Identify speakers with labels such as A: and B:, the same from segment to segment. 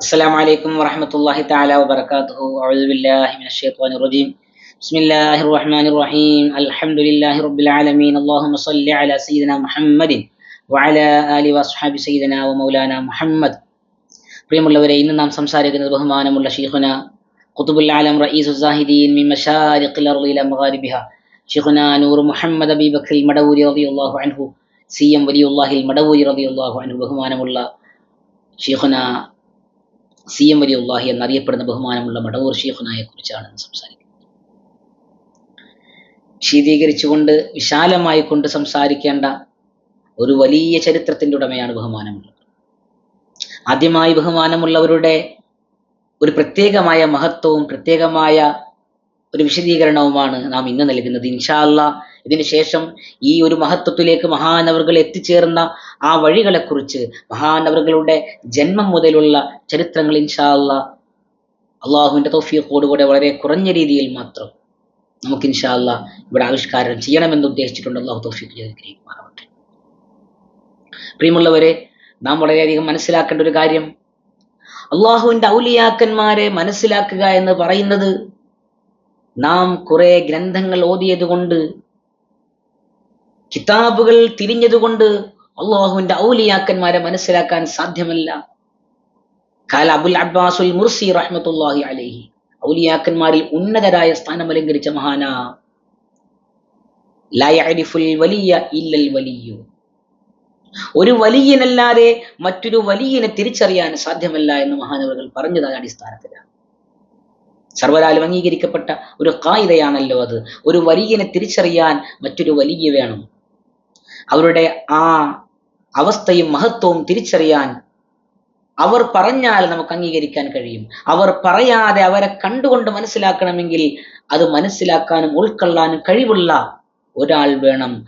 A: السلام عليكم ورحمة الله تعالى وبركاته أعوذ بالله من الشيطان الرجيم بسم الله الرحمن الرحيم الحمد لله رب العالمين اللهم صل على سيدنا محمد وعلى آله وأصحاب سيدنا ومولانا محمد പ്രിയമുള്ളവരെ ഇന്ന് നാം സംസാരിക്കുന്നത് ബഹുമാനമുള്ള ഷീഖുന ഖുതുബുൽ ആലം റഈസു സാഹിദീൻ മിൻ മശാരിഖിൽ അർളി ഇല മഗാരിബിഹ ഷീഖുന നൂർ മുഹമ്മദ് അബി ബക്കർ മടവൂരി റളിയല്ലാഹു അൻഹു സി എം വലിയുല്ലാഹിൽ മടവൂരി റളിയല്ലാഹു അൻഹു ബഹുമാനമുള്ള ഷീഖുന സി എം വലിയുല്ലാഹി എന്നറിയപ്പെടുന്ന ബഹുമാനമുള്ള മടവൂർ ഷീഖുനായെ കുറിച്ചാണ് സംസാരിക്കുന്നത്. ശീതീകരിച്ചുകൊണ്ട് വിശാലമായി കൊണ്ട് സംസാരിക്കേണ്ട ഒരു വലിയ ചരിത്രത്തിന്റെ ഉടമയാണ് ബഹുമാനമുള്ളത് ആദ്യമായി ബഹുമാനമുള്ളവരുടെ ഒരു പ്രത്യേകമായ മഹത്വവും പ്രത്യേകമായ ഒരു വിശദീകരണവുമാണ് നാം ഇന്ന് നൽകുന്നത്. ഇൻഷാല്ല ഇതിന് ശേഷം ഈ ഒരു മഹത്വത്തിലേക്ക് മഹാനവറുകൾ എത്തിച്ചേർന്ന ആ വഴികളെക്കുറിച്ച് മഹാനവറുകളുടെ ജന്മം മുതലുള്ള ചരിത്രങ്ങൾ ഇൻഷാല്ല അള്ളാഹുവിന്റെ തൗഫീഖോടുകൂടെ വളരെ കുറഞ്ഞ രീതിയിൽ മാത്രം നമുക്ക് ഇൻഷാല്ല ഇവിടെ ആവിഷ്കാരം ചെയ്യണമെന്ന് ഉദ്ദേശിച്ചിട്ടുണ്ട്. അള്ളാഹു തൗഫീഖ് ചെയ്ത് ഗ്രഹിക്കുമാറാവട്ടെ പ്രിയമുള്ളവരെ നാം വളരെയധികം മനസ്സിലാക്കേണ്ട ഒരു കാര്യം അള്ളാഹുവിന്റെ ഔലിയാക്കന്മാരെ മനസ്സിലാക്കുക എന്ന് പറയുന്നത് നാം കുറെ ഗ്രന്ഥങ്ങൾ ഓതിയത് കൊണ്ട് കിതാബുകൾ തിരിഞ്ഞതുകൊണ്ട് അള്ളാഹുവിന്റെ ഔലിയാക്കന്മാരെ മനസ്സിലാക്കാൻ സാധ്യമല്ല. കാല അബുൽ അബ്ബാസുൽ മുർസി റഹ്മത്തുല്ലാഹി അലഹി. ഔലിയാക്കന്മാരിൽ ഉന്നതരായ സ്ഥാനം അലങ്കരിച്ച മഹാന. വലിയ ഇല്ലൽ ഒരു വലിയനല്ലാതെ മറ്റൊരു വലിയനെ തിരിച്ചറിയാൻ സാധ്യമല്ല എന്ന് മഹാനവകൾ പറഞ്ഞതാണ് അടിസ്ഥാനത്തിലാണ്. സർവരാലും അംഗീകരിക്കപ്പെട്ട ഒരു കായികയാണല്ലോ അത്. ഒരു വലിയനെ തിരിച്ചറിയാൻ മറ്റൊരു വലിയ വേണം. അവരുടെ ആ അവസ്ഥയും മഹത്വവും തിരിച്ചറിയാൻ അവർ പറഞ്ഞാൽ നമുക്ക് അംഗീകരിക്കാൻ കഴിയും. അവർ പറയാതെ അവരെ കണ്ടുകൊണ്ട് മനസ്സിലാക്കണമെങ്കിൽ അത് മനസ്സിലാക്കാനും ഉൾക്കൊള്ളാനും കഴിവുള്ള ഒരാൾ വേണം.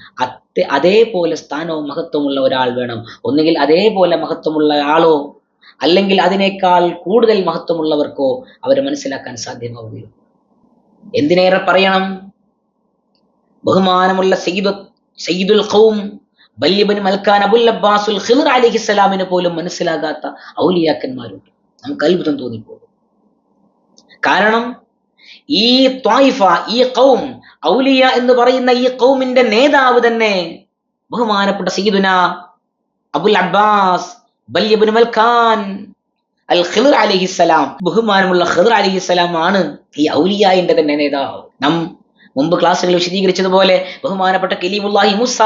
A: അതേപോലെ സ്ഥാനവും മഹത്വമുള്ള ഒരാൾ വേണം. ഒന്നുകിൽ അതേപോലെ മഹത്വമുള്ള ആളോ അല്ലെങ്കിൽ അതിനേക്കാൾ കൂടുതൽ മഹത്വമുള്ളവർക്കോ അവരെ മനസ്സിലാക്കാൻ സാധ്യമാവുകയും എന്തിനേറെ പറയണം? ബഹുമാനമുള്ള സയ്യിദ് സയ്യിദുൽ ഖൗം ബല്യബൻ മൽക്കാൻ അബുൽ അബ്ബാസുൽ ഖിദർ അലിഹിസ്സലാമിന് പോലും മനസ്സിലാകാത്ത ഔലിയാക്കന്മാരുണ്ട്. നമുക്ക് അത്ഭുതം തോന്നിപ്പോകും. കാരണം ഈ ത്വായിഫ ഈ കൗം ഔലിയ എന്ന് പറയുന്ന ഈ കൗമിന്റെ നേതാവ് തന്നെ ബഹുമാനപ്പെട്ട സയ്യിദുന അബുൽ അബ്ബാസ് ബല്യബുൻ മൽഖാൻ അൽ ഖിദർ അലിഹിസ്സലാം ബഹുമാനമുള്ള ഖിദർ അലിഹിസ്സലാം ആണ് ഈ ഔലിയായിന്റെ തന്നെ നേതാവ്. നം മുമ്പ് ക്ലാസ്സുകൾ വിശദീകരിച്ചതുപോലെ ബഹുമാനപ്പെട്ട കലീമുല്ലാഹി മുസ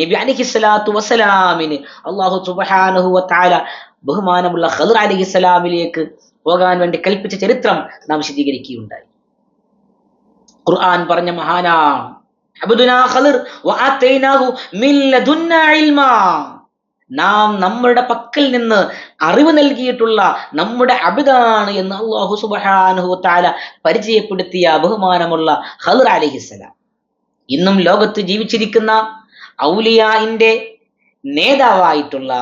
A: നബി അലിഹിസ്സലാത്തു വസ്സലാമിന് അള്ളാഹു സുബ്ഹാനഹു വതആല ബഹുമാനമുള്ള ഖദർ അലിഹിസ്സലാമിലേക്ക് പോകാൻ വേണ്ടി കൽപ്പിച്ച ചരിത്രം നാം വിശദീകരിക്കുകയുണ്ടായി. ഖുർആൻ പറഞ്ഞ മഹാനാ അബ്ദുനാ ഖദർ വഅതൈനാഹു മിൻ ലദുന്നാ ഇൽമാ. നാം നമ്മുടെ പക്കൽ നിന്ന് അറിവ് നൽകിയിട്ടുള്ള നമ്മുടെ അബിദാണ് എന്ന് അള്ളാഹു സുബഹാനുഹു താല പരിചയപ്പെടുത്തിയ ബഹുമാനമുള്ള ഹദർ അലിഹിസ്സലാം ഇന്നും ലോകത്ത് ജീവിച്ചിരിക്കുന്ന ഔലിയാഹിന്റെ നേതാവായിട്ടുള്ള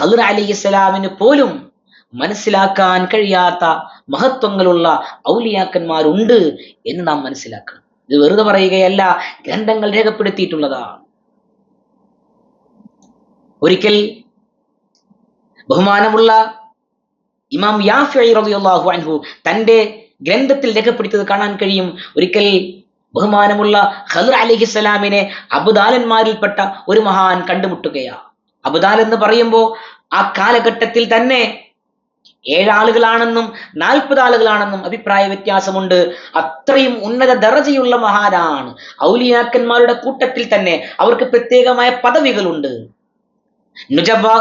A: ഹദർ അലിഹിസ്സലാമിന് പോലും മനസ്സിലാക്കാൻ കഴിയാത്ത മഹത്വങ്ങളുള്ള ഔലിയാക്കന്മാരുണ്ട് എന്ന് നാം മനസ്സിലാക്കണം. ഇത് വെറുതെ പറയുകയല്ല ഗ്രന്ഥങ്ങൾ രേഖപ്പെടുത്തിയിട്ടുള്ളതാണ്. ഒരിക്കൽ ബഹുമാനമുള്ള ഇമാം യാഫി റളിയല്ലാഹു അൻഹു തന്റെ ഗ്രന്ഥത്തിൽ രേഖപ്പെടുത്തിയത് കാണാൻ കഴിയും. ഒരിക്കൽ ബഹുമാനമുള്ള ഖദർ അലിഹിസ്സലാമിനെ അബുദാലന്മാരിൽപ്പെട്ട ഒരു മഹാൻ കണ്ടുമുട്ടുകയാ. അബുദാൽ എന്ന് പറയുമ്പോൾ ആ കാലഘട്ടത്തിൽ തന്നെ ഏഴാളുകളാണെന്നും നാൽപ്പത് ആളുകളാണെന്നും അഭിപ്രായ വ്യത്യാസമുണ്ട്. അത്രയും ഉന്നത ദർജയുള്ള മഹാനാണ്. ഔലിയാക്കന്മാരുടെ കൂട്ടത്തിൽ തന്നെ അവർക്ക് പ്രത്യേകമായ പദവികളുണ്ട്. നുജബാ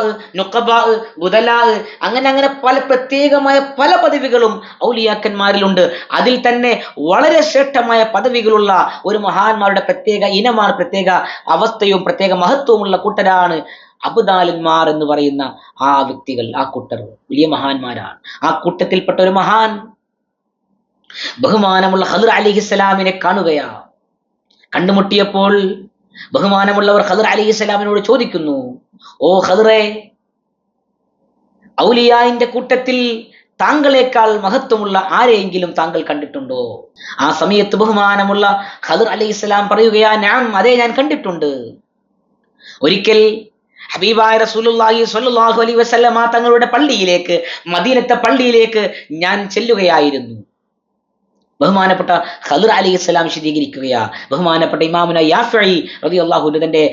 A: അങ്ങനെ അങ്ങനെ പല പ്രത്യേകമായ പല പദവികളും ഔലിയാക്കന്മാരിലുണ്ട്. അതിൽ തന്നെ വളരെ ശ്രേഷ്ഠമായ പദവികളുള്ള ഒരു മഹാന്മാരുടെ പ്രത്യേക ഇനമാണ് പ്രത്യേക അവസ്ഥയും പ്രത്യേക മഹത്വമുള്ള കൂട്ടരാണ് അബുദാലന്മാർ എന്ന് പറയുന്ന ആ വ്യക്തികൾ ആ കൂട്ടർ വലിയ മഹാന്മാരാണ്. ആ കൂട്ടത്തിൽപ്പെട്ട ഒരു മഹാൻ ബഹുമാനമുള്ള ഹദർ അലിഹിസ്സലാമിനെ കാണുകയാ. കണ്ടുമുട്ടിയപ്പോൾ ബഹുമാനമുള്ളവർ ഖദർ ഇസ്ലാമിനോട് ചോദിക്കുന്നു ഓ ഖദറെ ഔലിയായിന്റെ കൂട്ടത്തിൽ താങ്കളെക്കാൾ മഹത്വമുള്ള ആരെയെങ്കിലും താങ്കൾ കണ്ടിട്ടുണ്ടോ? ആ സമയത്ത് ബഹുമാനമുള്ള ഖദർ അലി ഇസ്ലാം പറയുകയാ ഞാൻ അതേ ഞാൻ കണ്ടിട്ടുണ്ട്. ഒരിക്കൽ ഹബീബായ റസൂലുള്ളാഹി സ്വല്ലല്ലാഹു അലൈഹി വസല്ലമ തങ്ങളുടെ പള്ളിയിലേക്ക് മദീനത്തെ പള്ളിയിലേക്ക് ഞാൻ ചെല്ലുകയായിരുന്നു. ബഹുമാനപ്പെട്ട ഖദർ അലി ഇസ്ലാം വിശദീകരിക്കുകയാ. ബഹുമാനപ്പെട്ട ഇമാമുന യാഫി റതി അള്ളാഹു തന്റെ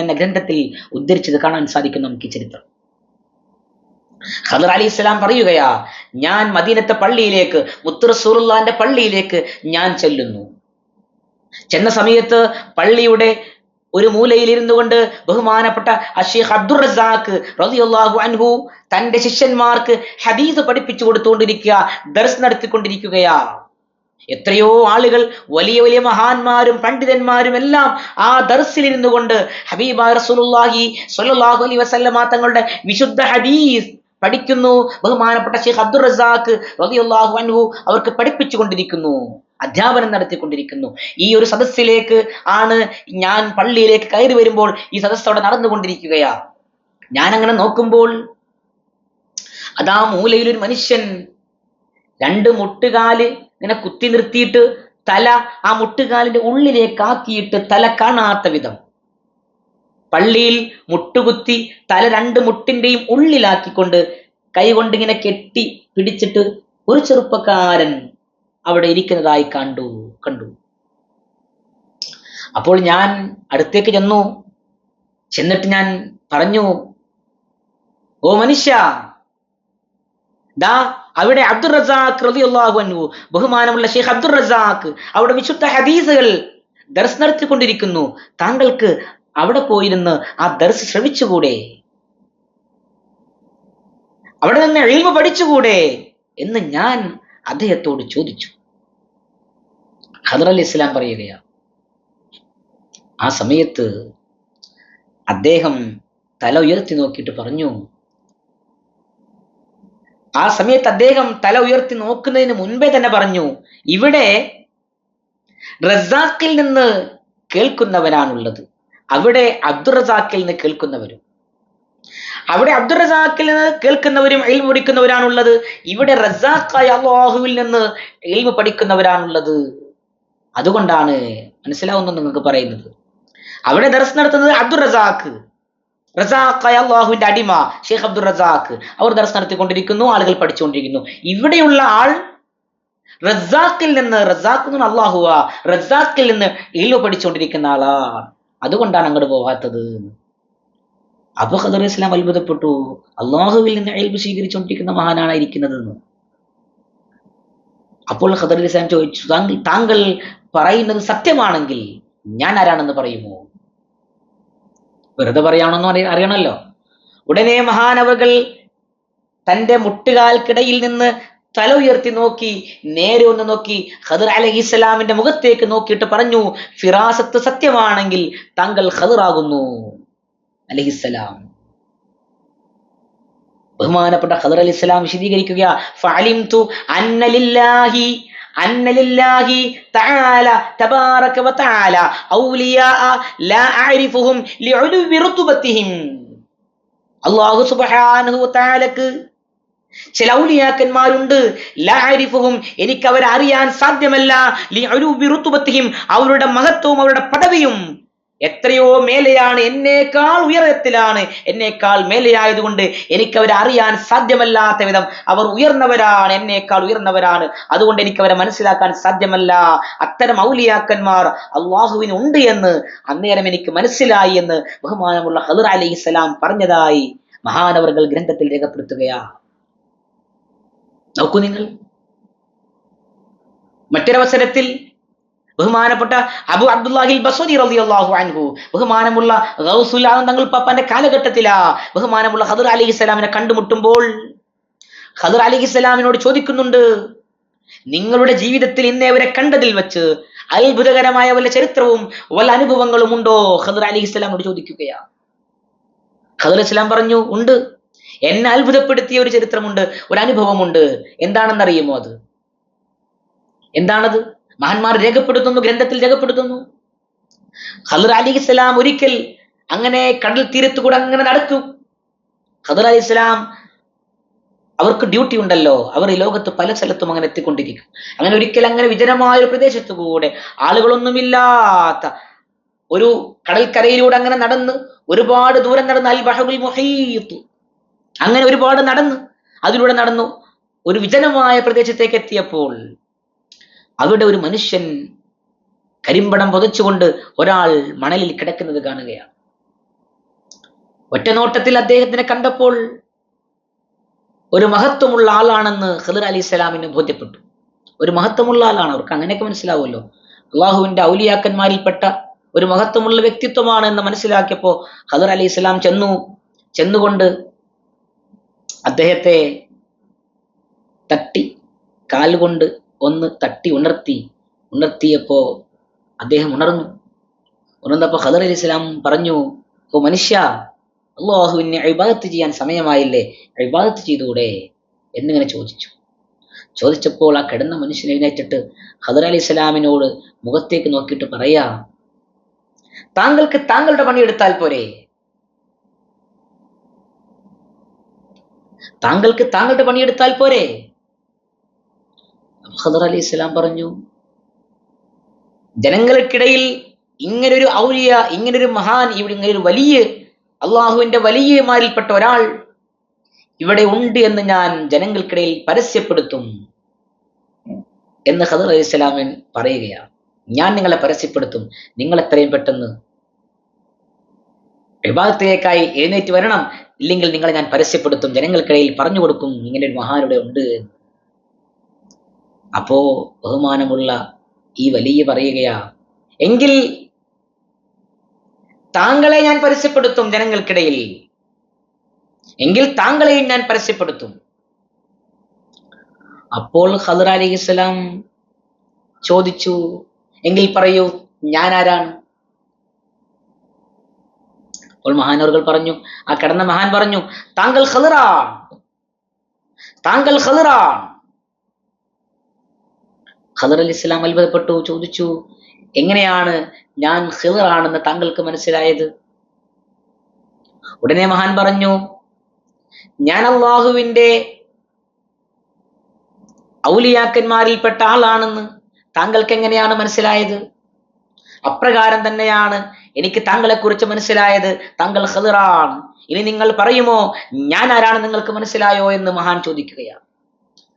A: എന്ന ഗ്രന്ഥത്തിൽ ഉദ്ധരിച്ചത് കാണാൻ സാധിക്കും നമുക്ക് ചരിത്രം. ഖദർ അലി ഇസ്ലാം പറയുകയാ ഞാൻ മദീനത്തെ പള്ളിയിലേക്ക് മുത്തുറസൂറുല്ലാന്റെ പള്ളിയിലേക്ക് ഞാൻ ചെല്ലുന്നു. ചെന്ന സമയത്ത് പള്ളിയുടെ ഒരു മൂലയിൽ ഇരുന്നു കൊണ്ട് ബഹുമാനപ്പെട്ട അഷീഖ് അബ്ദുർ റസാഖ് അൻഹു തന്റെ ശിഷ്യന്മാർക്ക് ഹദീസ് പഠിപ്പിച്ചു കൊടുത്തുകൊണ്ടിരിക്കുക ദർസ് നടത്തിക്കൊണ്ടിരിക്കുകയാ എത്രയോ ആളുകൾ വലിയ വലിയ മഹാന്മാരും പണ്ഡിതന്മാരും എല്ലാം ആ ദർസിലിരുന്നു കൊണ്ട് ഹബീബ റസൂലുള്ളാഹി സ്വല്ലല്ലാഹു അലൈഹി വസല്ലമ തങ്ങളുടെ വിശുദ്ധ ഹദീസ് പഠിക്കുന്നു. ബഹുമാനപ്പെട്ട ഷെയ്ഖ് അബ്ദുർ റസാഖ് റളിയല്ലാഹു അൻഹു അവർക്ക് പഠിപ്പിച്ചു കൊണ്ടിരിക്കുന്നു. അധ്യാപനം നടത്തിക്കൊണ്ടിരിക്കുന്നു. ഈ ഒരു സദസ്സിലേക്ക് ആണ് ഞാൻ പള്ളിയിലേക്ക് കയറി വരുമ്പോൾ ഈ സദസ്സോടെ അവിടെ നടന്നുകൊണ്ടിരിക്കുകയാ. ഞാൻ അങ്ങനെ നോക്കുമ്പോൾ അതാ മൂലയിൽ ഒരു മനുഷ്യൻ രണ്ട് മുട്ടുകാൽ ഇങ്ങനെ കുത്തി നിർത്തിയിട്ട് തല ആ മുട്ടുകാലിന്റെ ഉള്ളിലേക്ക് ആക്കിയിട്ട് തല കാണാത്ത വിധം. പള്ളിയിൽ മുട്ടുകുത്തി തല രണ്ട് മുട്ടിന്റെയും ഉള്ളിലാക്കിക്കൊണ്ട് കൈകൊണ്ട് ഇങ്ങനെ കെട്ടി പിടിച്ചിട്ട് ഒരു ചെറുപ്പക്കാരൻ അവിടെ ഇരിക്കുന്നതായി കണ്ടു കണ്ടു. അപ്പോൾ ഞാൻ അടുത്തേക്ക് ചെന്നു. ചെന്നിട്ട് ഞാൻ പറഞ്ഞു ഓ മനുഷ്യ ദാ അവിടെ അബ്ദുൾ റസാഖ് റളിയല്ലാഹു അൻഹു ബഹുമാനമുള്ള ഷെയ്ഖ് അബ്ദുൾ റസാഖ് അവിടെ വിശുദ്ധ ഹദീസുകൾ ദർസ് നടത്തിക്കൊണ്ടിരിക്കുന്നു. താങ്കൾക്ക് അവിടെ പോയിരുന്ന് ആ ദർസ് ശ്രമിച്ചുകൂടെ? അവിടെ നിന്ന് എഴുതി പഠിച്ചുകൂടെ? എന്ന് ഞാൻ അദ്ദേഹത്തോട് ചോദിച്ചു. ഖദർ അലി ഇസ്ലാം പറയുകയാ ആ സമയത്ത് അദ്ദേഹം തല ഉയർത്തി നോക്കിയിട്ട് പറഞ്ഞു ആ സമയത്ത് അദ്ദേഹം തല ഉയർത്തി നോക്കുന്നതിന് മുൻപേ തന്നെ പറഞ്ഞു ഇവിടെ റസാഖിൽ നിന്ന് കേൾക്കുന്നവരാണുള്ളത് അവിടെ അബ്ദുറസാക്കിൽ നിന്ന് കേൾക്കുന്നവരും അവിടെ അബ്ദുൾ റസാഖിൽ നിന്ന് കേൾക്കുന്നവരും എൽമ പഠിക്കുന്നവരാണുള്ളത്. ഇവിടെ റസാഖായ അള്ളാഹുവിൽ നിന്ന് എൽമ പഠിക്കുന്നവരാണുള്ളത്. അതുകൊണ്ടാണ് മനസ്സിലാവുന്നു നിങ്ങൾക്ക് പറയുന്നത്. അവിടെ ദർസ് നടത്തുന്നത് അബ്ദുൾ റസാഖ്. റസാഖായ അള്ളാഹുവിന്റെ അടിമ ഷെയ്ഖ് അബ്ദുൾ റസാഖ്. അവർ ദർസ് നടത്തിക്കൊണ്ടിരിക്കുന്നു ആളുകൾ പഠിച്ചുകൊണ്ടിരിക്കുന്നു. ഇവിടെയുള്ള ആൾ റസാഖിൽ നിന്ന് റസാഖ് അള്ളാഹുവ റസാഖിൽ നിന്ന് എൽമ പഠിച്ചുകൊണ്ടിരിക്കുന്ന ആളാണ്. അതുകൊണ്ടാണ് അങ്ങോട്ട് പോകാത്തത് അബു ഖദർ ഇസ്ലാം അത്ഭുതപ്പെട്ടു. അള്ളാഹുവിൽ നിന്ന് എൽബ് സ്വീകരിച്ചുകൊണ്ടിരിക്കുന്ന മഹാനാണ് ഇരിക്കുന്നത് എന്ന്. അപ്പോൾ ഖദർ ഇസ്ലാം ചോദിച്ചു താങ്കൾ താങ്കൾ പറയുന്നത് സത്യമാണെങ്കിൽ ഞാൻ ആരാണെന്ന് പറയുമോ? വെറുതെ പറയാണെന്ന് അറിയ അറിയണമല്ലോ. ഉടനെ മഹാനവകൾ തന്റെ മുട്ടുകാൽക്കിടയിൽ നിന്ന് തല ഉയർത്തി നോക്കി നേരെ ഒന്ന് നോക്കി ഖദർ അലഹി ഇസ്ലാമിന്റെ മുഖത്തേക്ക് നോക്കിയിട്ട് പറഞ്ഞു ഫിറാസത്ത് സത്യമാണെങ്കിൽ താങ്കൾ ഖദറാകുന്നു. അലഹിസ്സലാം ബഹുമാനപ്പെട്ട ഖദർ അലി ഇസ്ലാം വിശദീകരിക്കുക ചില ഔലിയാക്കന്മാരുണ്ട് ലാരിഫും എനിക്ക് അവരെ അറിയാൻ സാധ്യമല്ല അവരുടെ മഹത്വവും അവരുടെ പദവിയും. എത്രയോ മേലെയാണ് എന്നേക്കാൾ ഉയരത്തിലാണ് എന്നേക്കാൾ മേലെയായതുകൊണ്ട് എനിക്ക് അവരെ അറിയാൻ സാധ്യമല്ലാത്ത വിധം അവർ ഉയർന്നവരാണ് എന്നേക്കാൾ ഉയർന്നവരാണ്. അതുകൊണ്ട് എനിക്ക് അവരെ മനസ്സിലാക്കാൻ സാധ്യമല്ല. അത്തരം ഔലിയാക്കന്മാർ അള്ളാഹുവിന് ഉണ്ട് എന്ന് അന്നേരം എനിക്ക് മനസ്സിലായി എന്ന് ബഹുമാനമുള്ള ഹദർ അലി ഇസ്ലാം പറഞ്ഞതായി മഹാനവർകൾ ഗ്രന്ഥത്തിൽ രേഖപ്പെടുത്തുകയാ നോക്കൂ നിങ്ങൾ. മറ്റൊരവസരത്തിൽ ബഹുമാനപ്പെട്ട അബു അബ്ദുല്ലാഹിൽ ബസോദി ബസൂരി അള്ളാഹു അൻഹു. ബഹുമാനമുള്ള ആലം തങ്ങൾ പാപ്പാന്റെ കാലഘട്ടത്തിലാ. ബഹുമാനമുള്ള ഹദർ അലി ഇസ്ലാമിനെ കണ്ടുമുട്ടുമ്പോൾ ഹദർ അലി ഇസ്ലാമിനോട് ചോദിക്കുന്നുണ്ട് നിങ്ങളുടെ ജീവിതത്തിൽ ഇന്നേ അവരെ കണ്ടതിൽ വെച്ച് അത്ഭുതകരമായ വല്ല ചരിത്രവും വല്ല അനുഭവങ്ങളും ഉണ്ടോ? ഹദർ അലി ഇസ്ലാമിനോട് ചോദിക്കുകയാ. ഹദർ ഇസ്ലാം പറഞ്ഞു ഉണ്ട്. എന്നെ അത്ഭുതപ്പെടുത്തിയ ഒരു ചരിത്രമുണ്ട് ഒരു അനുഭവമുണ്ട്. എന്താണെന്നറിയുമോ അത്? എന്താണത്? മഹാന്മാർ രേഖപ്പെടുത്തുന്നു ഗ്രന്ഥത്തിൽ രേഖപ്പെടുത്തുന്നു. ഖദർ അലി ഇസ്ലാം ഒരിക്കൽ അങ്ങനെ കടൽ തീരത്ത് കൂടെ അങ്ങനെ നടക്കും. ഖദർ അലി ഇസ്ലാം അവർക്ക് ഡ്യൂട്ടി ഉണ്ടല്ലോ. അവർ ഈ ലോകത്ത് പല സ്ഥലത്തും അങ്ങനെ എത്തിക്കൊണ്ടിരിക്കും. അങ്ങനെ ഒരിക്കൽ അങ്ങനെ വിജനമായ ഒരു പ്രദേശത്ത് കൂടെ ആളുകളൊന്നുമില്ലാത്ത ഒരു കടൽക്കരയിലൂടെ അങ്ങനെ നടന്ന് ഒരുപാട് ദൂരം നടന്ന് അൽ ബഹബുൽ മുഹീത്തു. അങ്ങനെ ഒരുപാട് നടന്ന് അതിലൂടെ നടന്നു ഒരു വിജനമായ പ്രദേശത്തേക്ക് എത്തിയപ്പോൾ അവിടെ ഒരു മനുഷ്യൻ കരിമ്പടം പുതച്ചുകൊണ്ട് ഒരാൾ മണലിൽ കിടക്കുന്നത് കാണുകയാണ്. ഒറ്റനോട്ടത്തിൽ അദ്ദേഹത്തിനെ കണ്ടപ്പോൾ ഒരു മഹത്വമുള്ള ആളാണെന്ന് ഖദർ അലി സ്വലാമിന് ബോധ്യപ്പെട്ടു. ഒരു മഹത്വമുള്ള ആളാണ് അവർക്ക് അങ്ങനെയൊക്കെ മനസ്സിലാവുമല്ലോ. അള്ളാഹുവിന്റെ ഔലിയാക്കന്മാരിൽപ്പെട്ട ഒരു മഹത്വമുള്ള വ്യക്തിത്വമാണ് എന്ന് മനസ്സിലാക്കിയപ്പോ ഖദർ അലി ഇസ്ലാം ചെന്നു ചെന്നുകൊണ്ട് അദ്ദേഹത്തെ തട്ടി കാലുകൊണ്ട് ഒന്ന് തട്ടി ഉണർത്തി ഉണർത്തിയപ്പോ അദ്ദേഹം ഉണർന്നു. ഉണർന്നപ്പോ ഖദർ അലി ഇസ്ലാം പറഞ്ഞു ഓ മനുഷ്യ അള്ളാഹുവിനെ അഭിബാദത്ത് ചെയ്യാൻ സമയമായില്ലേ? അഭിബാദത്ത് ചെയ്തുകൂടെ? എന്നിങ്ങനെ ചോദിച്ചു. ചോദിച്ചപ്പോൾ ആ കിടന്ന മനുഷ്യൻ എഴുന്നേറ്റിട്ട് ഖദർ അലി ഇസ്ലാമിനോട് മുഖത്തേക്ക് നോക്കിയിട്ട് പറയാ താങ്കൾക്ക് താങ്കളുടെ പണിയെടുത്താൽ പോരെ? താങ്കൾക്ക് താങ്കളുടെ പണിയെടുത്താൽ പോരെ? ഖദർ അലി ഇസ്ലാം പറഞ്ഞു ജനങ്ങൾക്കിടയിൽ ഇങ്ങനൊരു ഔലിയ ഇങ്ങനൊരു മഹാൻ ഇവിടെ ഇങ്ങനൊരു വലിയ അള്ളാഹുവിന്റെ വലിയമാരിൽപ്പെട്ട ഒരാൾ ഇവിടെ ഉണ്ട് എന്ന് ഞാൻ ജനങ്ങൾക്കിടയിൽ പരസ്യപ്പെടുത്തും എന്ന് ഖദർ അലി ഇസ്ലാമൻ പറയുകയാണ്. ഞാൻ നിങ്ങളെ പരസ്യപ്പെടുത്തും. നിങ്ങൾ എത്രയും പെട്ടെന്ന് വിഭാഗത്തിലേക്കായി എഴുന്നേറ്റ് വരണം. ഇല്ലെങ്കിൽ നിങ്ങളെ ഞാൻ പരസ്യപ്പെടുത്തും. ജനങ്ങൾക്കിടയിൽ പറഞ്ഞു കൊടുക്കും. ഇങ്ങനെ ഒരു മഹാനിവിടെ ഉണ്ട് എന്ന്. അപ്പോ ബഹുമാനമുള്ള ഈ വലിയ പറയുകയാ എങ്കിൽ താങ്കളെ ഞാൻ പരസ്യപ്പെടുത്തും ജനങ്ങൾക്കിടയിൽ. എങ്കിൽ താങ്കളെയും ഞാൻ പരസ്യപ്പെടുത്തും. അപ്പോൾ ഹദർ അലി ഇസ്ലാം ചോദിച്ചു എങ്കിൽ പറയൂ ഞാൻ ആരാണ് അപ്പോൾ മഹാനവറുകൾ പറഞ്ഞു ആ കിടന്ന മഹാൻ പറഞ്ഞു താങ്കൾ ഹദറാണ് താങ്കൾ ഖദറാണ്. ഖദർ അലി ഇസ്ലാം അത്ഭുതപ്പെട്ടു ചോദിച്ചു എങ്ങനെയാണ് ഞാൻ ഖിദറാണെന്ന് താങ്കൾക്ക് മനസ്സിലായത്? ഉടനെ മഹാൻ പറഞ്ഞു ഞാൻ അള്ളാഹുവിന്റെ ഔലിയാക്കന്മാരിൽപ്പെട്ട ആളാണെന്ന് താങ്കൾക്ക് എങ്ങനെയാണ് മനസ്സിലായത്? അപ്രകാരം തന്നെയാണ് എനിക്ക് താങ്കളെ കുറിച്ച് മനസ്സിലായത്. താങ്കൾ ഹെതിറാണ് ഇനി നിങ്ങൾ പറയുമോ ഞാൻ ആരാണ് നിങ്ങൾക്ക് മനസ്സിലായോ? എന്ന് മഹാൻ ചോദിക്കുകയാണ്.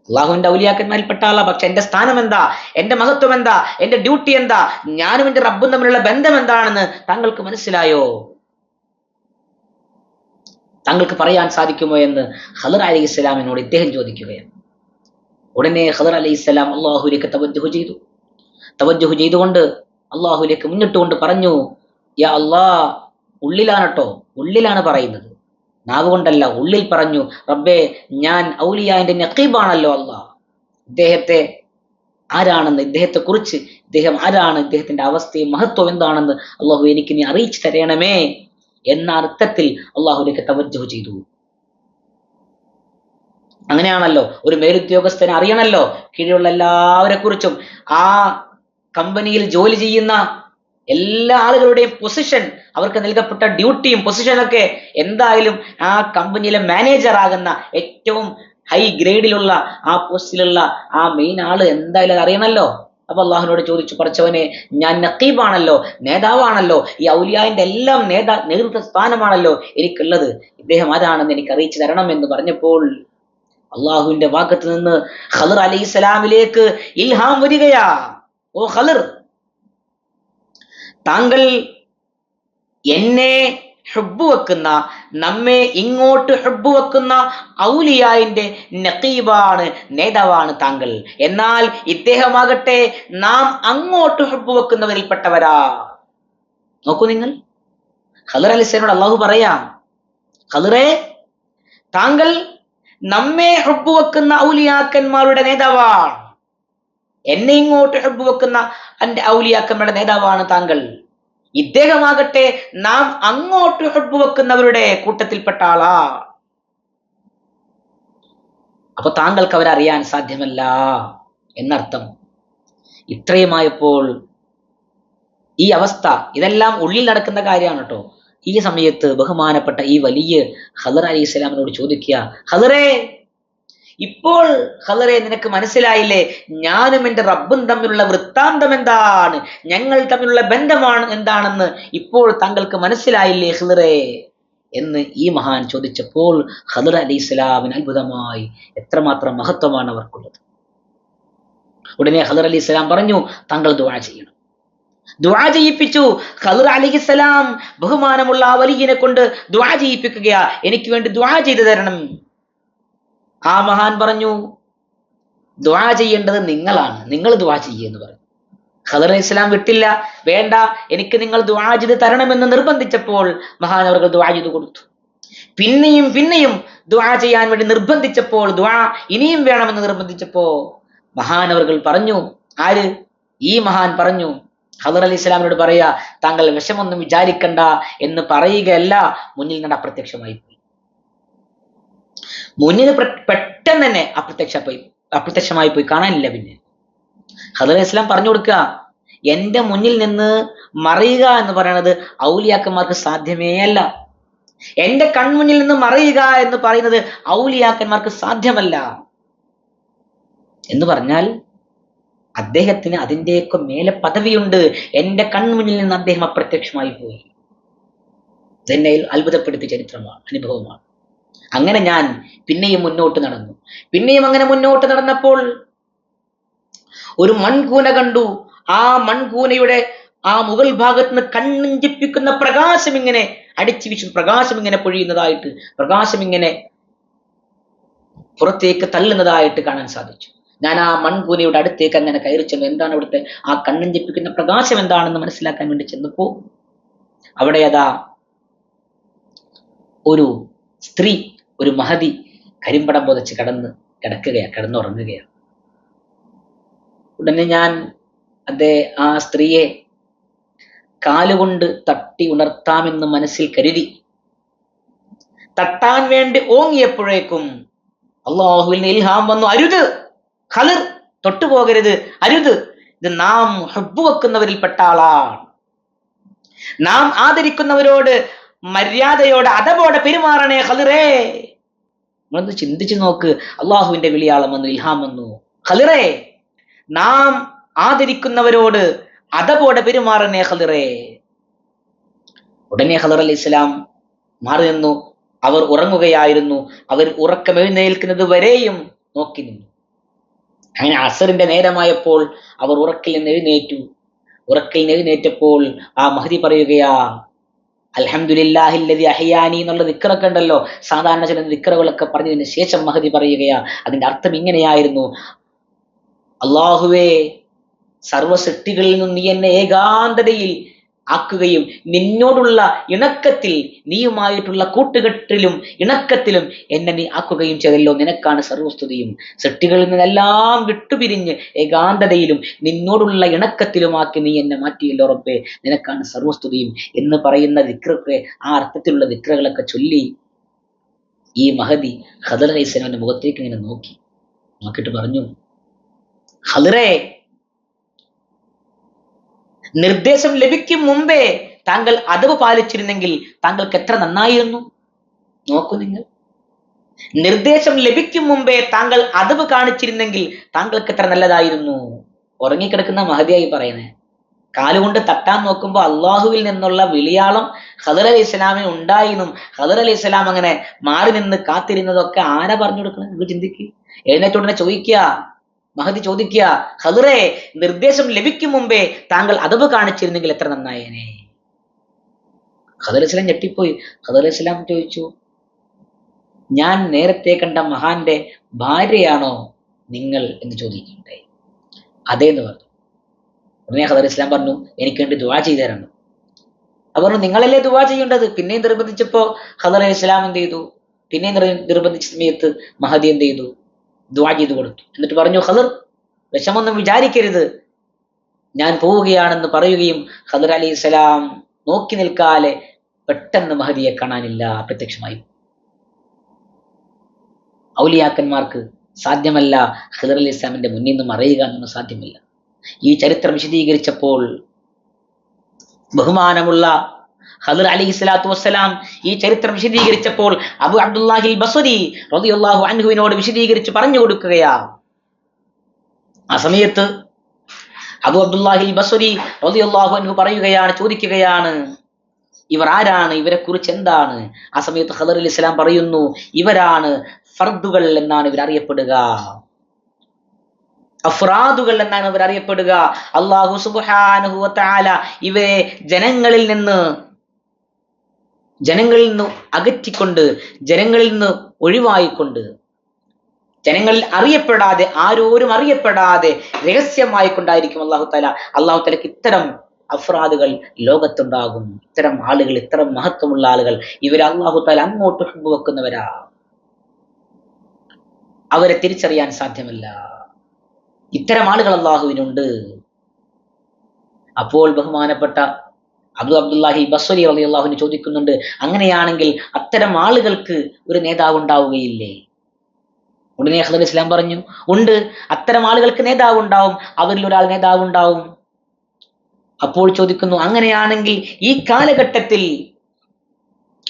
A: അള്ളാഹുവിന്റെ ഔലിയാക്കന്മാരിൽപ്പെട്ട ആളാ. പക്ഷെ എന്റെ സ്ഥാനം എന്താ എന്റെ മഹത്വം എന്താ എന്റെ ഡ്യൂട്ടി എന്താ? ഞാനും എന്റെ റബ്ബും തമ്മിലുള്ള ബന്ധം എന്താണെന്ന് താങ്കൾക്ക് മനസ്സിലായോ? താങ്കൾക്ക് പറയാൻ സാധിക്കുമോ എന്ന് ഹദർ അലി ഇസ്ലാമിനോട് ഇദ്ദേഹം ചോദിക്കുകയാണ്. ഉടനെ ഹദർ അലി ഇസ്ലാം അള്ളാഹുലേക്ക് തവജ്ജുഹു ചെയ്തു. തവജ്ജുഹു ചെയ്തുകൊണ്ട് അള്ളാഹുലേക്ക് മുന്നിട്ടുകൊണ്ട് പറഞ്ഞു യാ അള്ളാ ഉള്ളിലാണട്ടോ ഉള്ളിലാണ് പറയുന്നത്. നാവ് കൊണ്ടല്ല ഉള്ളിൽ പറഞ്ഞു റബ്ബേ ഞാൻ ഔലിയാന്റെ നഖീബാണല്ലോ അള്ളാഹ് ഇദ്ദേഹത്തെ ആരാണെന്ന് ഇദ്ദേഹത്തെ കുറിച്ച് ഇദ്ദേഹം ആരാണ് ഇദ്ദേഹത്തിന്റെ അവസ്ഥയും മഹത്വം എന്താണെന്ന് അള്ളാഹു എനിക്ക് നീ അറിയിച്ചു തരണമേ എന്ന അർത്ഥത്തിൽ അള്ളാഹുലേക്ക് തവജ്ജുഹു ചെയ്തു. അങ്ങനെയാണല്ലോ ഒരു മേലുദ്യോഗസ്ഥനെ അറിയണല്ലോ കീഴിലുള്ള എല്ലാവരെ കുറിച്ചും ആ കമ്പനിയിൽ ജോലി ചെയ്യുന്ന എല്ലാ ആളുകളുടെയും പൊസിഷൻ അവർക്ക് നൽകപ്പെട്ട ഡ്യൂട്ടിയും പൊസിഷനൊക്കെ എന്തായാലും ആ കമ്പനിയിലെ മാനേജർ ആകുന്ന ഏറ്റവും ഹൈ ഗ്രേഡിലുള്ള ആ പോസ്റ്റിലുള്ള ആ മെയിൻ ആൾ എന്തായാലും അത് അറിയണമല്ലോ. അപ്പൊ അള്ളാഹുനോട് ചോദിച്ചു പറച്ചവനെ ഞാൻ നക്കീബാണല്ലോ നേതാവാണല്ലോ ഈ ഔലിയാന്റെ എല്ലാം നേതാ നേതൃത്വ സ്ഥാനമാണല്ലോ എനിക്കുള്ളത്. ഇദ്ദേഹം അതാണെന്ന് എനിക്ക് അറിയിച്ചു തരണം എന്ന് പറഞ്ഞപ്പോൾ അള്ളാഹുവിന്റെ ഭാഗത്ത് നിന്ന് ഖലർ അലൈഹി സ്വലാമിലേക്ക് ഇൽഹാം വരികയാ. ഓ ഖദർ താങ്കൾ എന്നെ ഹെബ്ബ് വെക്കുന്ന നമ്മെ ഇങ്ങോട്ട് ഹെബ്ബ് വെക്കുന്ന ഔലിയായിന്റെ നഖീബാണ് നേതാവാണ് താങ്കൾ. എന്നാൽ ഇദ്ദേഹമാകട്ടെ നാം അങ്ങോട്ട് ഹെബ്ബ് വെക്കുന്നവരിൽപ്പെട്ടവരാ. നോക്കൂ നിങ്ങൾ. ഖദർ അലിസ്ലാനോട് അള്ളാഹു പറയാം ഖദറെ താങ്കൾ നമ്മെ ഹെബ്ബ് വെക്കുന്ന ഔലിയാക്കന്മാരുടെ നേതാവാണ്. എന്നെ ഇങ്ങോട്ട് ഹെബ്ബ് വെക്കുന്ന എന്റെ ഔലിയാക്കന്മാരുടെ നേതാവാണ് താങ്കൾ. ഇദ്ദേഹമാകട്ടെ നാം അങ്ങോട്ട് ഹുബ് വെക്കുന്നവരുടെ കൂട്ടത്തിൽപ്പെട്ട ആളാ. അപ്പൊ താങ്കൾക്ക് അവരറിയാൻ സാധ്യമല്ല എന്നർത്ഥം. ഇത്രയുമായപ്പോൾ ഈ അവസ്ഥ ഇതെല്ലാം ഉള്ളിൽ നടക്കുന്ന കാര്യമാണ് കേട്ടോ. ഈ സമയത്ത് ബഹുമാനപ്പെട്ട ഈ വലിയ ഹദർ അലി ഇസ്ലാമിനോട് ചോദിക്കുക ഹദറേ ഇപ്പോൾ ഹലറെ നിനക്ക് മനസ്സിലായില്ലേ? ഞാനും എന്റെ റബ്ബും തമ്മിലുള്ള വൃത്താന്തം എന്താണ്? ഞങ്ങൾ തമ്മിലുള്ള ബന്ധമാണ് എന്താണെന്ന് ഇപ്പോൾ താങ്കൾക്ക് മനസ്സിലായില്ലേ ഹലറെ എന്ന് ഈ മഹാൻ ചോദിച്ചപ്പോൾ ഹദർ അലി ഇസ്ലാമിന് അത്ഭുതമായി എത്രമാത്രം മഹത്വമാണ് അവർക്കുള്ളത്. ഉടനെ ഹദർ അലി ഇസ്ലാം പറഞ്ഞു താങ്കൾ ദുവാ ചെയ്യണം. ദുവാ ചെയ്യിപ്പിച്ചു. ഖദർ അലിഹിസ്സലാം ബഹുമാനമുള്ള ആ വലിയനെ കൊണ്ട് ദുവാ ചെയ്യിപ്പിക്കുകയാ. എനിക്ക് വേണ്ടി ദുവാ ചെയ്തു തരണം. ആ മഹാൻ പറഞ്ഞു ദ്വാ ചെയ്യേണ്ടത് നിങ്ങളാണ്. നിങ്ങൾ ദുആ ചെയ്യുമെന്ന് പറഞ്ഞു. ഖദർ ഇസ്ലാം വിട്ടില്ല. വേണ്ട എനിക്ക് നിങ്ങൾ ദ്വാ ചെയ്ത് തരണമെന്ന് നിർബന്ധിച്ചപ്പോൾ മഹാൻ അവർക്ക് ദ്വാ ചെയ്ത് കൊടുത്തു. പിന്നെയും പിന്നെയും ദ്വാ ചെയ്യാൻ വേണ്ടി നിർബന്ധിച്ചപ്പോൾ ദ്വാ ഇനിയും വേണമെന്ന് നിർബന്ധിച്ചപ്പോ മഹാനവർകൾ പറഞ്ഞു ആര്? ഈ മഹാൻ പറഞ്ഞു ഖദർ അലി ഇസ്ലാമിനോട് പറയാ താങ്കൾ വിഷമൊന്നും വിചാരിക്കണ്ട എന്ന് പറയുകയല്ല മുന്നിൽ നിന്ന് അപ്രത്യക്ഷമായി പോയി. മുന്നിൽ പെട്ടെന്ന് തന്നെ അപ്രത്യക്ഷമായി അപ്രത്യക്ഷമായി പോയി. കാണാനില്ല പിന്നെ. ഹദർ ഇസ്ലാം പറഞ്ഞു കൊടുക്കുക. എന്റെ മുന്നിൽ നിന്ന് മറിയുക എന്ന് പറയുന്നത് ഔലിയാക്കന്മാർക്ക് സാധ്യമേ അല്ല. എന്റെ കൺമുന്നിൽ നിന്ന് മറിയുക എന്ന് പറയുന്നത് ഔലിയാക്കന്മാർക്ക് സാധ്യമല്ല. എന്ന് പറഞ്ഞാൽ അദ്ദേഹത്തിന് അതിന്റെയൊക്കെ മേലെ പദവിയുണ്ട്. എന്റെ കൺമുന്നിൽ നിന്ന് അദ്ദേഹം അപ്രത്യക്ഷമായി പോയി. ഇതെന്നെ അത്ഭുതപ്പെടുത്തിയ ചരിത്രമാണ് അനുഭവമാണ്. അങ്ങനെ ഞാൻ പിന്നെയും മുന്നോട്ട് നടന്നു. പിന്നെയും അങ്ങനെ മുന്നോട്ട് നടന്നപ്പോൾ ഒരു മൺകൂന കണ്ടു. ആ മൺകൂനയുടെ ആ മുകൾ ഭാഗത്ത് നിന്ന് കണ്ണഞ്ചിപ്പിക്കുന്ന പ്രകാശം ഇങ്ങനെ അടിച്ചു വീശും പ്രകാശം ഇങ്ങനെ പൊഴിയുന്നതായിട്ട് പ്രകാശം ഇങ്ങനെ പുറത്തേക്ക് തള്ളുന്നതായിട്ട് കാണാൻ സാധിച്ചു. ഞാൻ ആ മൺകൂനയുടെ അടുത്തേക്ക് അങ്ങനെ കയറി ചെന്നു. എന്താണ് അവിടുത്തെ ആ കണ്ണഞ്ചിപ്പിക്കുന്ന പ്രകാശം എന്താണെന്ന് മനസ്സിലാക്കാൻ വേണ്ടി ചെന്നപ്പോ അവിടെ അതാ ഒരു സ്ത്രീ ഒരു മഹതി കരിമ്പടം പുതച്ച് കടന്ന് കിടക്കുകയാണ് കിടന്നുറങ്ങുകയാണ് ഉടനെ ഞാൻ അതേ ആ സ്ത്രീയെ കാലുകൊണ്ട് തട്ടി ഉണർത്താമെന്ന് മനസ്സിൽ കരുതി. തട്ടാൻ വേണ്ടി ഓങ്ങിയപ്പോഴേക്കും അള്ളാഹുവിൽ ഇൽഹാം വന്നു അരുത് ഖലർ തൊട്ടുപോകരുത് അരുത്. ഇത് നാം ഹബ്ബ് വെക്കുന്നവരിൽപ്പെട്ട ആളാണ്. നാം ആദരിക്കുന്നവരോട് മര്യാദയോടെ അതവോടെ പെരുമാറണേ ഹലിറേ നിങ്ങളൊന്ന് ചിന്തിച്ചു നോക്ക്. അള്ളാഹുവിന്റെ വിളിയാളം വന്നു ഇൽഹാം വന്നു. ഹലിറേ നാം ആദരിക്കുന്നവരോട് അതവോടെ പെരുമാറണേ ഹലിറേ ഉടനെ ഹലർ അലി ഇസ്ലാം മാറി നിന്നു. അവർ ഉറങ്ങുകയായിരുന്നു. അവർ ഉറക്കം എഴുന്നേൽക്കുന്നത് വരെയും നോക്കി നിന്നു. അങ്ങനെ അസറിന്റെ നേരമായപ്പോൾ അവർ ഉറക്കിൽ നിന്ന് എഴുന്നേറ്റു. ഉറക്കിൽ നിന്ന് എഴുന്നേറ്റപ്പോൾ ആ മഹതി പറയുകയാ അൽഹംദുലില്ലാഹില്ലതി അഹിയാനി എന്നുള്ള ദിക്കറൊക്കെ ഉണ്ടല്ലോ. സാധാരണ ചില ദിക്കറുകളൊക്കെ പറഞ്ഞതിന് ശേഷം മഹതി പറയുകയാ. അതിന്റെ അർത്ഥം ഇങ്ങനെയായിരുന്നു. അള്ളാഹുവേ സർവ സൃഷ്ടികളിൽ നിന്നും നീ എന്നെ ഏകാന്തതയിൽ ആക്കുകയും നിന്നോടുള്ള ഇണക്കത്തിൽ നീയുമായിട്ടുള്ള കൂട്ടുകെട്ടിലും ഇണക്കത്തിലും എന്നെ നീ ആക്കുകയും ചെയ്തല്ലോ. നിനക്കാണ് സർവസ്തുതിയും. സൃഷ്ടികളിൽ നിന്നെല്ലാം വിട്ടുപിരിഞ്ഞ് ഏകാന്തതയിലും നിന്നോടുള്ള ഇണക്കത്തിലുമാക്കി നീ എന്നെ മാറ്റിയല്ലോ റബ്ബേ. നിനക്കാണ് സർവസ്തുതിയും എന്ന് പറയുന്ന ദിക്റൊക്കെ ആ അർത്ഥത്തിലുള്ള ദിക്രകളൊക്കെ ചൊല്ലി ഈ മഹതി ഖദർ അലൈഹിസ്സലാമിന്റെ മുഖത്തേക്ക് ഇങ്ങനെ നോക്കി. നോക്കിയിട്ട് പറഞ്ഞു ഖദറേ നിർദ്ദേശം ലഭിക്കും മുമ്പേ താങ്കൾ അതവ് പാലിച്ചിരുന്നെങ്കിൽ താങ്കൾക്ക് എത്ര നന്നായിരുന്നു? നോക്കൂ നിങ്ങൾ. നിർദ്ദേശം ലഭിക്കും മുമ്പേ താങ്കൾ അതവ് കാണിച്ചിരുന്നെങ്കിൽ താങ്കൾക്ക് എത്ര നല്ലതായിരുന്നു? ഉറങ്ങിക്കിടക്കുന്ന മഹതിയായി പറയുന്നത് കാലുകൊണ്ട് തട്ടാൻ നോക്കുമ്പോൾ അള്ളാഹുവിൽ നിന്നുള്ള വിളിയാളം ഹദർ അലി ഇസ്ലാമിന് ഉണ്ടായിരുന്നു. ഹദർ അലി ഇസ്ലാം അങ്ങനെ മാറി നിന്ന് കാത്തിരുന്നതൊക്കെ ആരാ പറഞ്ഞു കൊടുക്കണം? നിങ്ങൾ ചിന്തിക്ക്. എഴുന്നേറ്റ് ഉടനെ ചോദിക്കുക മഹതി ചോദിക്കുക ഹദുറെ നിർദ്ദേശം ലഭിക്കും മുമ്പേ താങ്കൾ അതവ് കാണിച്ചിരുന്നെങ്കിൽ എത്ര നന്നായേനെ? ഖദർ ഇസ്ലാം ഞെട്ടിപ്പോയി. ഖദർ ഇസ്ലാം ചോദിച്ചു ഞാൻ നേരത്തെ കണ്ട മഹാന്റെ ഭാര്യയാണോ നിങ്ങൾ എന്ന് ചോദിക്കുകയുണ്ടായി. അതേ എന്ന് പറഞ്ഞു. ഉടനെ ഖദർ ഇസ്ലാം പറഞ്ഞു എനിക്ക് വേണ്ടി ദുവാ ചെയ്തു തരണം അവർ പറഞ്ഞു നിങ്ങളല്ലേ ദുവാ ചെയ്യേണ്ടത്? പിന്നെയും നിർബന്ധിച്ചപ്പോ ഖദർ ഇസ്ലാം എന്ത് ചെയ്തു? പിന്നെയും നിർബന്ധിച്ച സമയത്ത് മഹദി എന്ത് ചെയ്തു? ദുവാ ചെയ്തു കൊടുത്തു. എന്നിട്ട് പറഞ്ഞു ഖദർ വിഷമൊന്നും വിചാരിക്കരുത്. ഞാൻ പോവുകയാണെന്ന് പറയുകയും ഖദർ അലി ഇസ്ലാം നോക്കി നിൽക്കാതെ പെട്ടെന്ന് മഹദിയെ കാണാനില്ല അപ്രത്യക്ഷമായി. ഔലിയാക്കന്മാർക്ക് സാധ്യമല്ല ഖദർ അലി ഇസ്ലാമിന്റെ മുന്നിൽ നിന്ന് മറയുക എന്നൊന്നും സാധ്യമല്ല. ഈ ചരിത്രം വിശദീകരിച്ചപ്പോൾ ബഹുമാനമുള്ള അലൈഹി സ്വലാത്തു വസ്സലാം ഈ ചരിത്രം വിശദീകരിച്ചപ്പോൾ അബു അബ്ദുല്ലാഹിൽ ബസുദി റളിയല്ലാഹു അൻഹുവിനോട് വിശദീകരിച്ച് പറഞ്ഞു കൊടുക്കുകയാ ആ സമയത്ത് അബു അബ്ദുല്ലാഹിൽ ബസരി റളിയല്ലാഹു അൻഹു പറയുകയാണ് ചോദിക്കുകയാണ് ഇവർ ആരാണ് ഇവരെ കുറിച്ച് എന്താണ്? ആ സമയത്ത് ഖദർ അലി ഇസ്ലാം പറയുന്നു ഇവരാണ് ഫർദുകൾ എന്നാണ് ഇവർ അറിയപ്പെടുക. അഫ്രാദുകൾ എന്നാണ് ഇവർ അറിയപ്പെടുക. അള്ളാഹു സുബ്ഹാനഹു വതആല ഇവരെ ജനങ്ങളിൽ നിന്ന് ജനങ്ങളിൽ നിന്ന് അകറ്റിക്കൊണ്ട് ജനങ്ങളിൽ നിന്ന് ഒഴിവായിക്കൊണ്ട്. ജനങ്ങളിൽ അറിയപ്പെടാതെ ആരോരും അറിയപ്പെടാതെ രഹസ്യമായി കൊണ്ടായിരിക്കും അള്ളാഹു താല അള്ളാഹു താലക്ക് ഇത്തരം അഫ്രാദുകൾ ലോകത്തുണ്ടാകും. ഇത്തരം ആളുകൾ ഇത്തരം മഹത്വമുള്ള ആളുകൾ. ഇവർ അള്ളാഹു താല അങ്ങോട്ട് വെക്കുന്നവരാ അവരെ തിരിച്ചറിയാൻ സാധ്യമല്ല. ഇത്തരം ആളുകൾ അള്ളാഹുവിനുണ്ട്. അപ്പോൾ ബഹുമാനപ്പെട്ട അബ്ദു അബ്ദുല്ലാഹി ബസ്വലി അലി അള്ളാഹുവിന് ചോദിക്കുന്നുണ്ട് അങ്ങനെയാണെങ്കിൽ അത്തരം ആളുകൾക്ക് ഒരു നേതാവ് ഉണ്ടാവുകയില്ലേ? ഉടനെ അഹ്ദൽ ഇസ്ലാം പറഞ്ഞു. ഉണ്ട്. അത്തരം ആളുകൾക്ക് നേതാവ് ഉണ്ടാവും. അവരിൽ ഒരാൾ നേതാവ് ഉണ്ടാവും. അപ്പോൾ ചോദിക്കുന്നു അങ്ങനെയാണെങ്കിൽ ഈ കാലഘട്ടത്തിൽ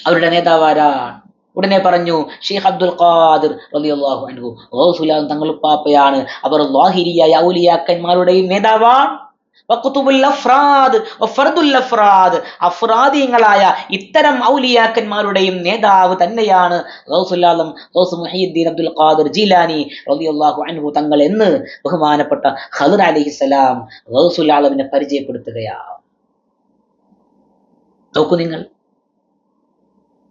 A: അവരുടെ നേതാവ് ആരാണ് ഉടനെ പറഞ്ഞു ഷെയ്ഖ് അബ്ദുൽ ഖാദിർ റളിയല്ലാഹു അൻഹു. ഗൗസുലാൻ തങ്ങൾ പാപ്പയാണ്. അവർ ലാഹിരിയായ ഔലിയാക്കന്മാരുടെയും നേതാവാണ്. വഖുതുബുൽ അഫ്രാദ് വഫർദുൽ അഫ്രാദ്. അഫ്രാദീങ്ങളായ ഇത്തരം ഔലിയാക്കന്മാരുടെയും നേതാവ് തന്നെയാണ് അബ്ദുൽ ഖാദിർ ജീലാനി അൻഹു തങ്ങൾ എന്ന് ബഹുമാനപ്പെട്ട ഖദർ അലൈഹിസ്സലാം റൗസുല്ലാലമിനെ പരിചയപ്പെടുത്തുകയാണ്. നോക്കൂ നിങ്ങൾ.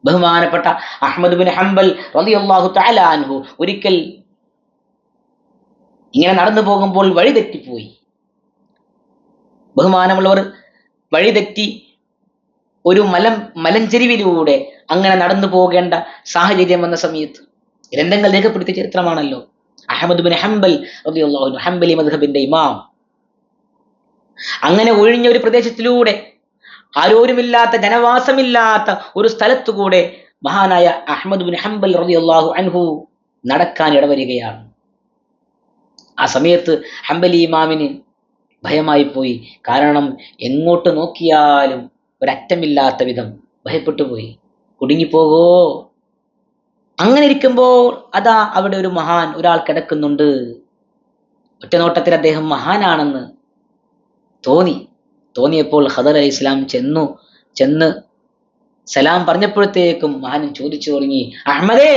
A: ബഹുമാനപ്പെട്ട അഹമ്മദ് ബിൻ ഹംബൽ റളിയല്ലാഹു തആല അൻഹു ഒരിക്കൽ ഇങ്ങനെ നടന്നു പോകുമ്പോൾ വഴി തെറ്റിപ്പോയി ബഹുമാനമുള്ളവർ വഴിതെറ്റി ഒരു മലം മലഞ്ചെരിവിലൂടെ അങ്ങനെ നടന്നു പോകേണ്ട സാഹചര്യം വന്ന സമയത്ത് ഗ്രന്ഥങ്ങൾ രേഖപ്പെടുത്തിയ ചരിത്രമാണല്ലോ. അഹമ്മദ് ബിൻ ഹംബൽ അൻഹു ഹംബലി മദ്ഹബിന്റെ ഇമാം. അങ്ങനെ ഒഴിഞ്ഞ ഒരു പ്രദേശത്തിലൂടെ ആരോരുമില്ലാത്ത ജനവാസമില്ലാത്ത ഒരു സ്ഥലത്തുകൂടെ മഹാനായ അഹമ്മദ് ബിൻ ഹംബൽ റളിയല്ലാഹു അൻഹു നടക്കാൻ ഇടവരികയാണ്. ആ സമയത്ത് ഹംബലി ഇമാമിന് ഭയമായി പോയി കാരണം എങ്ങോട്ട് നോക്കിയാലും ഒരറ്റമില്ലാത്ത വിധം ഭയപ്പെട്ടു പോയി കുടുങ്ങിപ്പോകോ? അങ്ങനെ ഇരിക്കുമ്പോൾ അതാ അവിടെ ഒരു മഹാൻ ഒരാൾ കിടക്കുന്നുണ്ട്. ഒറ്റനോട്ടത്തിൽ അദ്ദേഹം മഹാനാണെന്ന് തോന്നി. തോന്നിയപ്പോൾ ഹദർ അലി ഇസ്ലാം ചെന്നു ചെന്ന് സലാം പറഞ്ഞപ്പോഴത്തേക്കും മഹാൻ ചോദിച്ചു തുടങ്ങി അഹമ്മദേ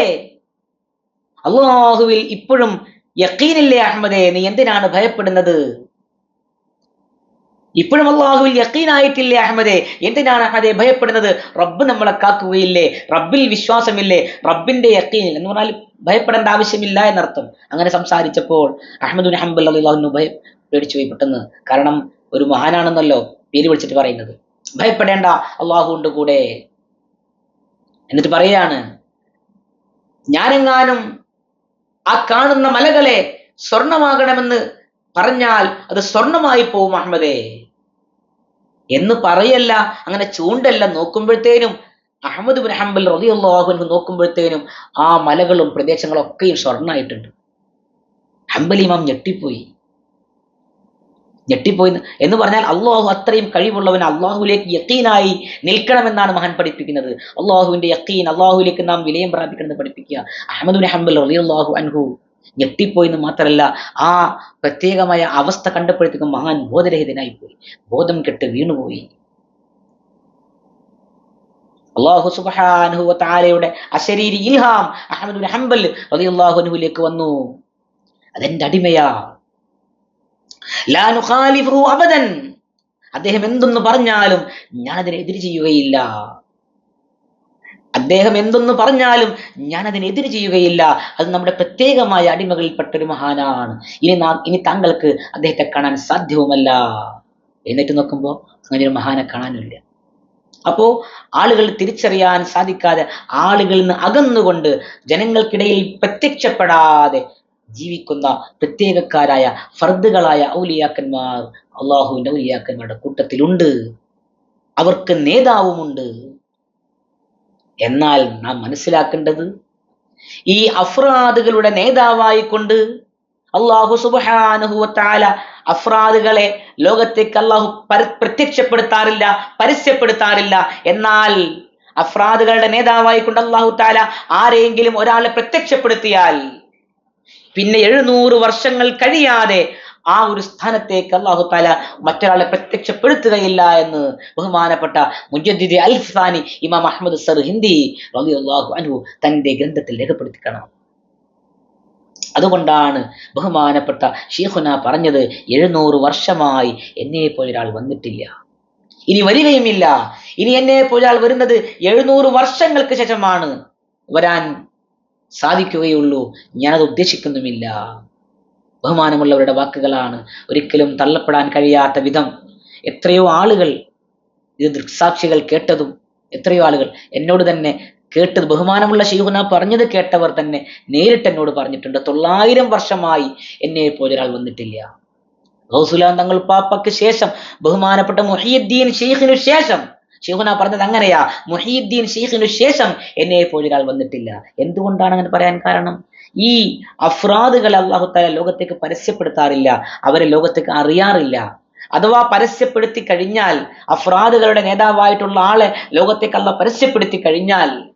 A: അള്ളാഹുവിൽ ഇപ്പോഴും യക്കീനില്ലേ അഹമ്മദേ നീ എന്തിനാണ് ഭയപ്പെടുന്നത്? ഇപ്പോഴും അള്ളാഹുവിൽ യക്കീനായിട്ടില്ലേ അഹമ്മദെ? എന്തിനാണ് അഹമ്മദെ ഭയപ്പെടുന്നത്? റബ്ബ് നമ്മളെ കാക്കുകയില്ലേ റബ്ബിൽ വിശ്വാസമില്ലേ? റബ്ബിന്റെ യക്കീനിൽ. എന്ന് പറഞ്ഞാൽ ഭയപ്പെടേണ്ട ആവശ്യമില്ല എന്നർത്ഥം. അങ്ങനെ സംസാരിച്ചപ്പോൾ അഹമ്മദ് ഹംബൽ അള്ളാഹുനു ഭയ പേടിച്ചു പോയി പെട്ടെന്ന്. കാരണം ഒരു മഹാനാണെന്നല്ലോ പേര് വിളിച്ചിട്ട് പറയുന്നത്. ഭയപ്പെടേണ്ട അള്ളാഹുണ്ട് കൂടെ. എന്നിട്ട് പറയാണ് ഞാനെങ്ങാനും ആ കാണുന്ന മലകളെ സ്വർണമാകണമെന്ന് പറഞ്ഞാൽ അത് സ്വർണമായി പോവും അഹമ്മദേ. എന്ന് പറയല്ല അങ്ങനെ ചൂണ്ടല്ല നോക്കുമ്പോഴത്തേനും അഹമ്മദ് ബിൻ ഹംബൽ അൻഹു നോക്കുമ്പോഴത്തേനും ആ മലകളും പ്രദേശങ്ങളും ഒക്കെയും സ്വർണമായിട്ടുണ്ട് ഹംബൽ ഇമാം ഞെട്ടിപ്പോയി. ഞെട്ടിപ്പോയി എന്ന് പറഞ്ഞാൽ അള്ളാഹു അത്രയും കഴിവുള്ളവൻ അള്ളാഹുലേക്ക് യക്കീനായി നിൽക്കണമെന്നാണ് മഹാൻ പഠിപ്പിക്കുന്നത്. അള്ളാഹുവിന്റെ യക്കീൻ അള്ളാഹുലേക്ക് നാം വിലയം പ്രാപിക്കണമെന്ന് പഠിപ്പിക്കുക. അഹമ്മദ് ബിൻ ഹംബൽ റളിയല്ലാഹു അൻഹു ഞെട്ടിപ്പോയി എന്ന് മാത്രമല്ല ആ പ്രത്യേകമായ അവസ്ഥ കണ്ടപ്പോഴത്തേക്കും മഹാൻ ബോധരഹിതനായി പോയി. ബോധം കെട്ട് വീണുപോയി. അള്ളാഹു സുബ്ഹാനഹു വ തആലയുടെ അശരീരി ഇൽഹാം അഹമ്മദ് ഹംബൽ അൻഹുവിലേക്ക് വന്നു. അതെന്റെ അടിമയാ. അബദൻ. അദ്ദേഹം എന്തൊന്ന് പറഞ്ഞാലും ഞാൻ അതിനെ എതിര് ചെയ്യുകയില്ല. അദ്ദേഹം എന്തൊന്ന് പറഞ്ഞാലും ഞാൻ അതിനെതിര് ചെയ്യുകയില്ല. അത് നമ്മുടെ പ്രത്യേകമായ അടിമകളിൽപ്പെട്ട ഒരു മഹാനാണ്. ഇനി ഇനി താങ്കൾക്ക് അദ്ദേഹത്തെ കാണാൻ സാധ്യവുമല്ല. എന്നിട്ട് നോക്കുമ്പോൾ അങ്ങനെ ഒരു മഹാനെ കാണാനില്ല. അപ്പോ ആളുകൾ തിരിച്ചറിയാൻ സാധിക്കാതെ ആളുകളിൽ നിന്ന് അകന്നുകൊണ്ട് ജനങ്ങൾക്കിടയിൽ പ്രത്യക്ഷപ്പെടാതെ ജീവിക്കുന്ന പ്രത്യേകക്കാരായ ഫർദുകളായ ഔലിയാക്കന്മാർ അള്ളാഹുവിന്റെ ഔലിയാക്കന്മാരുടെ കൂട്ടത്തിലുണ്ട്. അവർക്ക് നേതാവുമുണ്ട്. എന്നാൽ നാം മനസ്സിലാക്കേണ്ടത് ഈ അഫ്രാദുകളുടെ നേതാവായിക്കൊണ്ട് അള്ളാഹു സുബാനുഹുവത്താല അഫ്രാദുകളെ ലോകത്തേക്ക് അള്ളാഹു പര- പ്രത്യക്ഷപ്പെടുത്താറില്ല പരസ്യപ്പെടുത്താറില്ല. എന്നാൽ അഫ്രാദുകളുടെ നേതാവായി കൊണ്ട് അള്ളാഹു താല ആരെങ്കിലും ഒരാളെ പ്രത്യക്ഷപ്പെടുത്തിയാൽ പിന്നെ എഴുന്നൂറ് വർഷങ്ങൾ കഴിയാതെ ആ ഒരു സ്ഥാനത്തേക്ക് അള്ളാഹു താല മറ്റൊരാളെ പ്രത്യക്ഷപ്പെടുത്തുകയില്ല എന്ന് ബഹുമാനപ്പെട്ട മുജദ്ദിദി അൽഫാനി ഇമാം അഹമ്മദ് സർ ഹിന്ദി റളിയല്ലാഹു അൻഹു തന്റെ ഗ്രന്ഥത്തിൽ രേഖപ്പെടുത്തി കാണാം അതുകൊണ്ടാണ് ബഹുമാനപ്പെട്ട ഷീഖുന പറഞ്ഞത് എഴുന്നൂറ് വർഷമായി എന്നെ ഒരാൾ വന്നിട്ടില്ല. ഇനി വരികയുമില്ല. ഇനി എന്നെ ഒരാൾ വരുന്നത് എഴുന്നൂറ് വർഷങ്ങൾക്ക് ശേഷമാണ്. വരാൻ സാധിക്കുകയുള്ളൂ. ഞാനത് ഉദ്ദേശിക്കുന്നുമില്ല. ബഹുമാനമുള്ളവരുടെ വാക്കുകളാണ് ഒരിക്കലും തള്ളപ്പെടാൻ കഴിയാത്ത വിധം എത്രയോ ആളുകൾ ഇത് ദൃക്സാക്ഷികൾ കേട്ടതും എത്രയോ ആളുകൾ എന്നോട് തന്നെ കേട്ടത് ബഹുമാനമുള്ള ശീഹുന പറഞ്ഞത് കേട്ടവർ തന്നെ നേരിട്ട് എന്നോട് പറഞ്ഞിട്ടുണ്ട്. തൊള്ളായിരം വർഷമായി എന്നെ പോലെ ഒരാൾ വന്നിട്ടില്ല. ഗൗസുലാം തങ്ങൾ പാപ്പയ്ക്ക് ശേഷം ബഹുമാനപ്പെട്ട മുഹിയുദ്ദീൻ ഷെയ്ഖിനു ശേഷം ഷെയ്ഖുന പറഞ്ഞത് അങ്ങനെയാ. മുഹീദ്ദീൻ ഷെയ്ഖിനു ശേഷം എന്നെ പോലെ ഒരാൾ വന്നിട്ടില്ല. എന്തുകൊണ്ടാണ് അങ്ങനെ പറയാൻ കാരണം? ഈ അഫ്രാദുകൾ അള്ളാഹു താല ലോകത്തേക്ക് പരസ്യപ്പെടുത്താറില്ല. അവരെ ലോകത്തേക്ക് അറിയാറില്ല. അഥവാ പരസ്യപ്പെടുത്തി കഴിഞ്ഞാൽ അഫ്രാദുകളുടെ നേതാവായിട്ടുള്ള ആളെ ലോകത്തേക്ക് അല്ല പരസ്യപ്പെടുത്തി കഴിഞ്ഞാൽ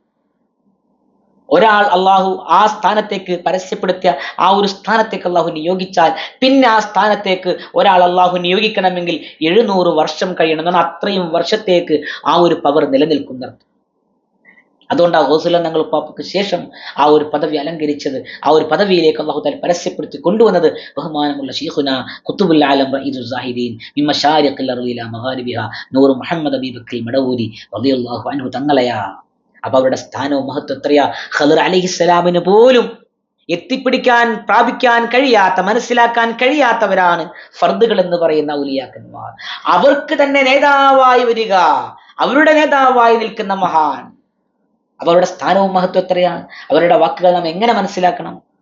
A: ഒരാൾ അള്ളാഹു ആ സ്ഥാനത്തേക്ക് പരസ്യപ്പെടുത്തിയ ആ ഒരു സ്ഥാനത്തേക്ക് അള്ളാഹു നിയോഗിച്ചാൽ പിന്നെ ആ സ്ഥാനത്തേക്ക് ഒരാൾ അള്ളാഹു നിയോഗിക്കണമെങ്കിൽ എഴുന്നൂറ് വർഷം കഴിയണം. എന്നാണ് അത്രയും വർഷത്തേക്ക് ആ ഒരു പവർ നിലനിൽക്കുന്നത് അതുകൊണ്ട് ആ ഹോസുല ഞങ്ങൾ പാപ്പയ്ക്ക് ശേഷം ആ ഒരു പദവി അലങ്കരിച്ചത് ആ ഒരു പദവിയിലേക്ക് അള്ളാഹു താല പരസ്യപ്പെടുത്തി കൊണ്ടുവന്നത് ബഹുമാനമുള്ള ഷീഖുന ഖുത്തുബുൽ ആലം റഈദു സാഹിദീൻ മിൻ മശാരിഖിൽ അർളില മഗാരിബിഹ നൂർ മുഹമ്മദ് അബീബക്കിൽ മടവൂരി റളിയല്ലാഹു അനു തങ്ങളെയാ. അപ്പൊ അവരുടെ സ്ഥാനവും മഹത്വം എത്രയാ? ഖദർ അലൈഹിസ്സലാമിന് പോലും എത്തിപ്പിടിക്കാൻ പ്രാപിക്കാൻ കഴിയാത്ത മനസ്സിലാക്കാൻ കഴിയാത്തവരാണ് ഫർദുകൾ എന്ന് പറയുന്ന ഔലിയാക്കന്മാർ. അവർക്ക് തന്നെ നേതാവായി വരിക. അവരുടെ നേതാവായി നിൽക്കുന്ന മഹാൻ. അവരുടെ സ്ഥാനവും മഹത്വം എത്രയാണ്? അവരുടെ വാക്കുകൾ നാം എങ്ങനെ മനസ്സിലാക്കണം?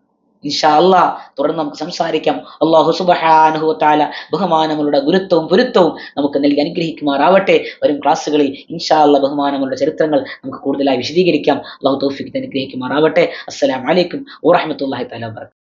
A: ഇൻഷാ അള്ളാ തുടർന്ന് നമുക്ക് സംസാരിക്കാം. അള്ളാഹു സുബഹാനുഹു താല ബഹുമാനങ്ങളുടെ ഗുരുത്വവും പൊരുത്തവും നമുക്ക് നൽകി അനുഗ്രഹിക്കുമാറാവട്ടെ. വരും ക്ലാസ്സുകളിൽ ഇൻഷാല്ല ബഹുമാനങ്ങളുടെ ചരിത്രങ്ങൾ നമുക്ക് കൂടുതലായി വിശദീകരിക്കാം. അള്ളാഹു തൗഫിക്ക് അനുഗ്രഹിക്കുമാറാവട്ടെ. അസ്സലാം വലൈക്കും വറഹമത്തല്ലാഹി താല